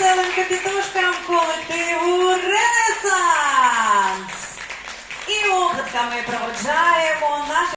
веселим пітушкам колективу Ренесанс! І оплесками проводжаємо наш.